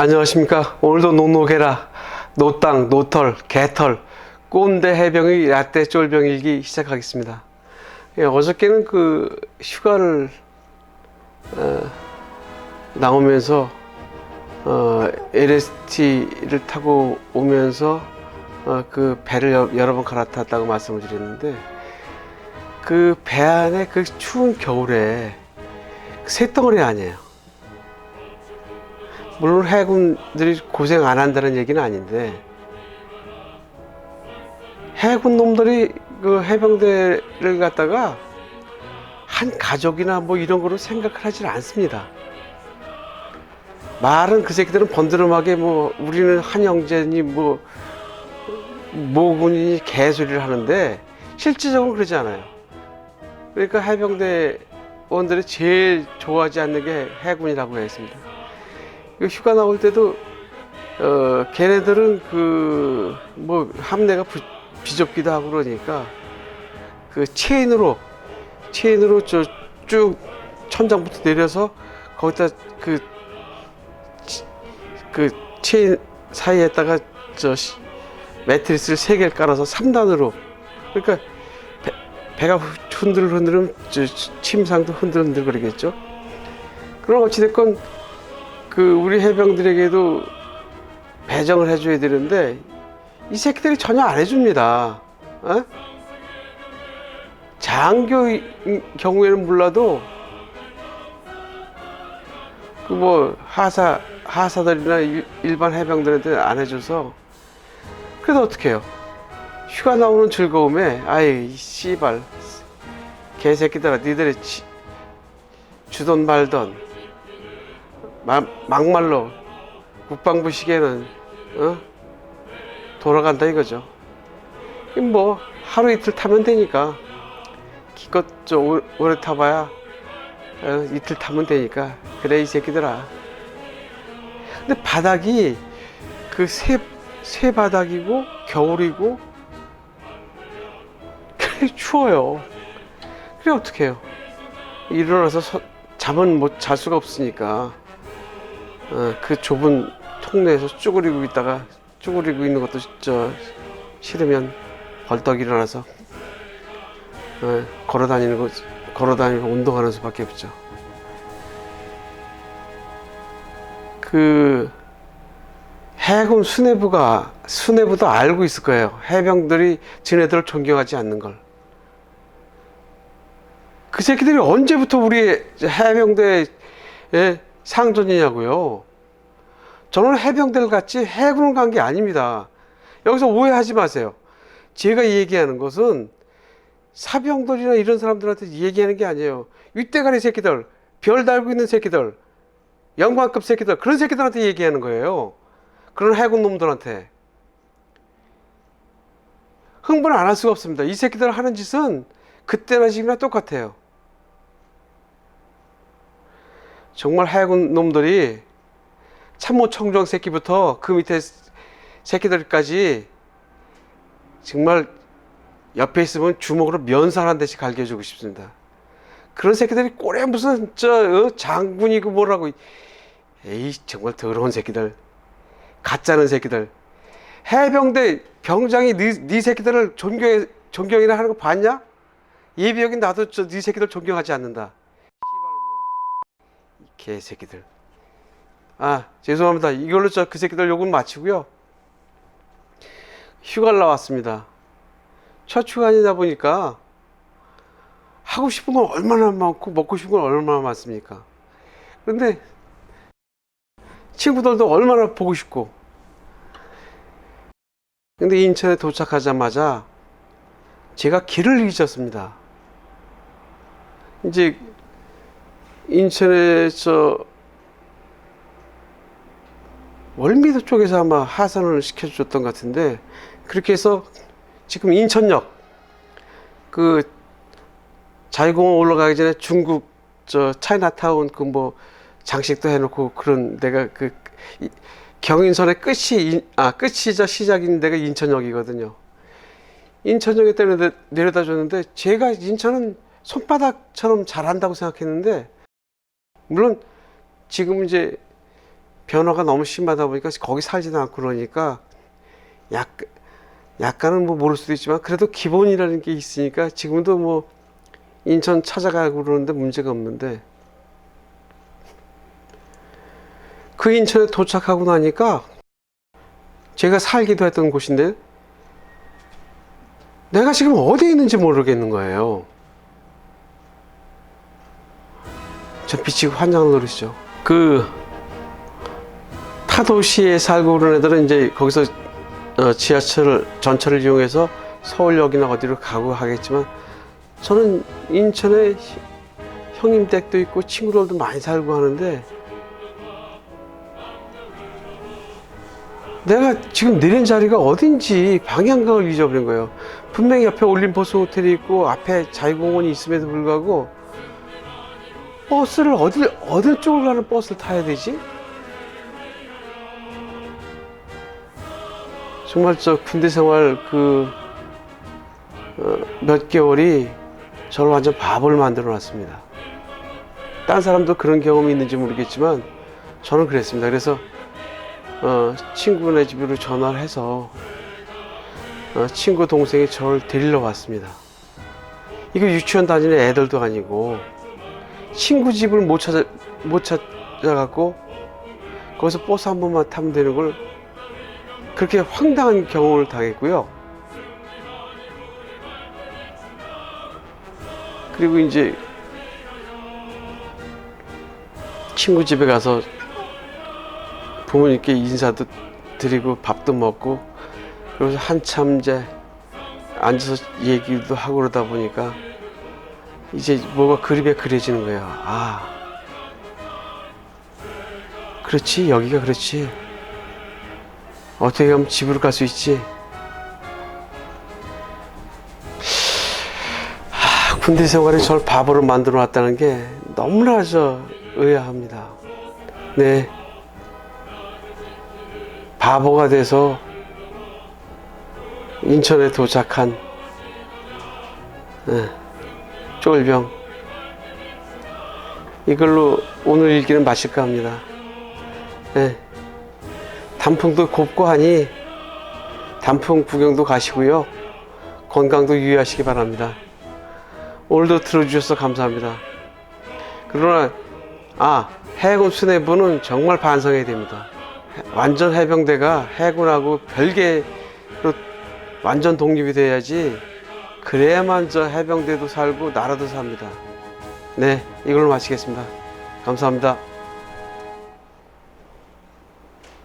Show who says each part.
Speaker 1: 안녕하십니까. 오늘도 녹록해라. 노땅, 노털, 개털, 꼰대 해병의 라떼 쫄병일기 시작하겠습니다. 예, 어저께는 그 휴가를 어, 나오면서 어, LST를 타고 오면서 어, 그 배를 여, 여러 번 갈아탔다고 말씀을 드렸는데 그 배 안에 그 추운 겨울에 그 새덩어리 아니에요. 물론 해군들이 고생 안 한다는 얘기는 아닌데 해군 놈들이 그 해병대를 갖다가 한 가족이나 뭐 이런 거로 생각을 하질 않습니다. 말은 그 새끼들은 번드름하게 뭐 우리는 한 형제니 뭐 모군이니 개소리를 하는데 실질적으로 그러지 않아요. 그러니까 해병대원들이 제일 좋아하지 않는 게 해군이라고 했습니다. 그 휴가 나올 때도 어 걔네들은 그 뭐 함내가 부, 비좁기도 하고 그러니까 그 체인으로 체인으로 저 쭉 천장부터 내려서 거기다 그그 체인 사이에다가 저 시- 매트리스를 세 개를 깔아서 3단으로 그러니까 배, 배가 흔들흔들면 저 침상도 흔들흔들 거리겠죠. 그럼 어찌됐건 그 우리 해병들에게도 배정을 해줘야 되는데 이 새끼들이 전혀 안 해줍니다. 어? 장교의 경우에는 몰라도 그 뭐 하사 하사들이나 일- 일반 해병들한테 안 해줘서 그래도 어떻게 해요? 휴가 나오는 즐거움에 아이 이 씨발 개새끼들아 니들이 치- 주던 말던 마- 막말로 국방부 시계는 어? 돌아간다 이거죠. 이뭐 하루 이틀 타면 되니까 기껏 저 오- 오래 타봐야 어, 이틀 타면 되니까 그래 이 새끼들아. 근데 바닥이 그새 새 바닥이고 겨울이고 그래 추워요. 그래 어떻게 해요? 일어나서 서- 잠은 못 잘 수가 없으니까 어, 그 좁은 통로에서 쭈그리고 있다가 쭈그리고 있는 것도 저 싫으면 벌떡 일어나서 어, 걸어 다니는 거 걸어 다니고 운동하는 수밖에 없죠. 그 해군 수뇌부가 수뇌부도 알고 있을 거예요. 해병들이 지네들을 존경하지 않는 걸. 그 새끼들이 언제부터 우리 해병대 의 상전이냐고요. 저는 해병대를 갔지 해군을 간 게 아닙니다. 여기서 오해하지 마세요. 제가 얘기하는 것은 사병들이나 이런 사람들한테 얘기하는 게 아니에요. 윗대가리 새끼들, 별 달고 있는 새끼들, 영관급 새끼들, 그런 새끼들한테 얘기하는 거예요. 그런 해군 놈들한테. 흥분 안 할 수가 없습니다. 이 새끼들 하는 짓은 그때나 지금이나 똑같아요. 정말 해군 놈들이 참모총장 새끼부터 그 밑에 새끼들까지 정말 옆에 있으면 주먹으로 면살 한 대씩 갈겨주고 싶습니다. 그런 새끼들이 꼴에 무슨 저 어, 장군이고 뭐라고 에이 정말 더러운 새끼들 가짜는 새끼들 해병대 병장이 네, 네 새끼들을 존경 존경이나 하는 거 봤냐? 예비역인 나도 저 네 새끼들 존경하지 않는다. 이 개새끼들. 아 죄송합니다. 이걸로 저 그 새끼들 욕은 마치고요. 휴가를 나왔습니다. 첫 휴가이다 보니까 하고 싶은 건 얼마나 많고 먹고 싶은 건 얼마나 많습니까? 그런데 친구들도 얼마나 보고 싶고 근데 인천에 도착하자마자 제가 길을 잊었습니다. 이제 인천에서 월미도 쪽에서 아마 하산을 시켜줬던 것 같은데 그렇게 해서 지금 인천역 그 자유공원 올라가기 전에 중국 저 차이나타운 그 뭐 장식도 해놓고 그런 데가 그 이- 경인선의 끝이 인- 아 끝이자 시작인 데가 인천역이거든요. 인천역에 때문에 내려다 줬는데 제가 인천은 손바닥처럼 잘한다고 생각했는데 물론 지금 이제 변화가 너무 심하다 보니까 거기 살지도 않고 그러니까 약 약간은 뭐 모를 수도 있지만 그래도 기본이라는 게 있으니까 지금도 뭐 인천 찾아가고 그러는데 문제가 없는데 그 인천에 도착하고 나니까 제가 살기도 했던 곳인데 내가 지금 어디에 있는지 모르겠는 거예요. 저 비치고 환장을 노리죠. 그 타도시에 살고 그런 애들은 이제 거기서 어, 지하철 전철을 이용해서 서울역이나 어디로 가고 하겠지만 저는 인천에 히- 형님 댁도 있고 친구들도 많이 살고 하는데 내가 지금 내린 자리가 어딘지 방향감을 잊어버린 거예요. 분명히 옆에 올림포스 호텔이 있고 앞에 자유공원이 있음에도 불구하고 버스를 어디 어느 쪽으로 가는 버스를 타야 되지? 정말 저 군대 생활 그몇 개월이 저를 완전 바보를 만들어 놨습니다. 딴 사람도 그런 경험이 있는지 모르겠지만 저는 그랬습니다. 그래서 어, 친구네 집으로 전화를 해서 어, 친구 동생이 저를 데리러 왔습니다. 이거 유치원 다니는 애들도 아니고 친구 집을 못 찾아 못 찾아갖고 거기서 버스 한 번만 타면 되는 걸 그렇게 황당한 경험을 당했고요. 그리고 이제 친구 집에 가서 부모님께 인사도 드리고 밥도 먹고 그래서 한참 이제 앉아서 얘기도 하고 그러다 보니까 이제 뭐가 그림에 그려지는 거예요. 아, 그렇지 여기가 그렇지. 어떻게 하면 집으로 갈 수 있지? 하, 군대 생활이 저를 바보로 만들어 놨다는 게 너무나 저 의아합니다. 네. 바보가 돼서 인천에 도착한 네, 쫄병 이걸로 오늘 일기는 마실까 합니다. 네. 단풍도 곱고 하니 단풍 구경도 가시고요. 건강도 유의하시기 바랍니다. 오늘도 들어주셔서 감사합니다. 그러나 아 해군 수뇌부는 정말 반성해야 됩니다. 해- 완전 해병대가 해군하고 별개로 완전 독립이 돼야지 그래야만 저 해병대도 살고 나라도 삽니다. 네 이걸로 마치겠습니다. 감사합니다.